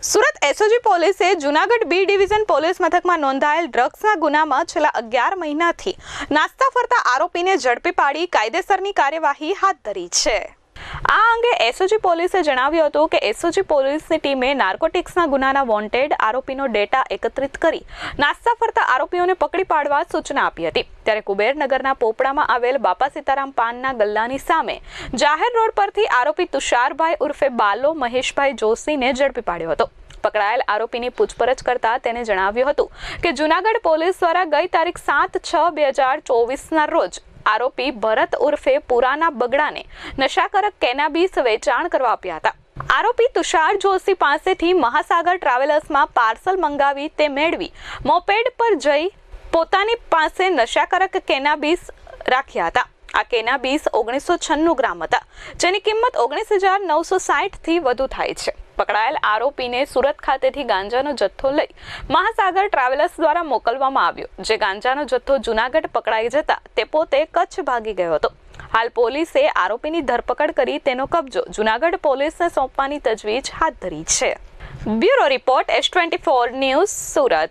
Surat SOG પોલીસે Junagadh B division police મથકમાં નોંધાયેલ ડ્રગ્સના ગુનામાં છેલ્લા અગિયાર મહિનાથી નાસ્તા ફરતા આરોપીને ઝડપી પાડી કાયદેસરની કાર્યવાહી હાથ ધરી છે. આ અંગે એસઓજી પોલીસે જણાવ્યું હતું કે એસઓજી પોલીસની ટીમે નાર્કોટિક્સના ગુનાના વોન્ટેડ આરોપીનો ડેટા એકત્રિત કરી નાસ્તા ફરતા આરોપીઓને પકડી પાડવા સૂચના આપી હતી. ત્યારે કુબેરનગરના પોપડામાં આવેલ બાપા સીતારામ પાનના ગલ્લાની સામે જાહેર રોડ પરથી આરોપી તુષારભાઈ ઉર્ફે બાલો મહેશભાઈ જોશીને ઝડપી પાડ્યો હતો. પકડાયેલ આરોપીની પૂછપરછ કરતા તેને જણાવ્યું હતું કે જુનાગઢ પોલીસ દ્વારા ગઈ તારીખ સાત છ બે હજાર ચોવીસના રોજ આરોપી ભરત ઉર્ફે પુરાના બગડાને નશાકારક કેનાબીસ વેચાણ કરવા આપ્યા હતા. આરોપી તુષાર જોશી પાસેથી મહાસાગર ટ્રાવેલર્સમાં પાર્સલ મંગાવી તે મેળવી મોપેડ પર જઈ પોતાની પાસે નશાકારક કેનાબીસ રાખ્યા હતા. આ કેનાબીસ ઓગણીસો છન્નું ગ્રામ હતા, જેની કિંમત ઓગણીસ હજાર નવસો સાઠથી વધુ થાય છે. પકડાયેલ આરોપીને સુરત ખાતેથી ગાંજાનો જથ્થો લઈ મહાસાગર ટ્રાવેલર્સ દ્વારા મોકલવામાં આવ્યો. જે ગાંજાનો જથ્થો જુનાગઢ પકડાઈ જતા તે પોતે કચ્છ ભાગી ગયો હતો. હાલ પોલીસે આરોપીની ધરપકડ કરી તેનો કબજો જુનાગઢ પોલીસને સોંપવાની તજવીજ હાથ ધરી છે. Bureau report S twenty four news Surat.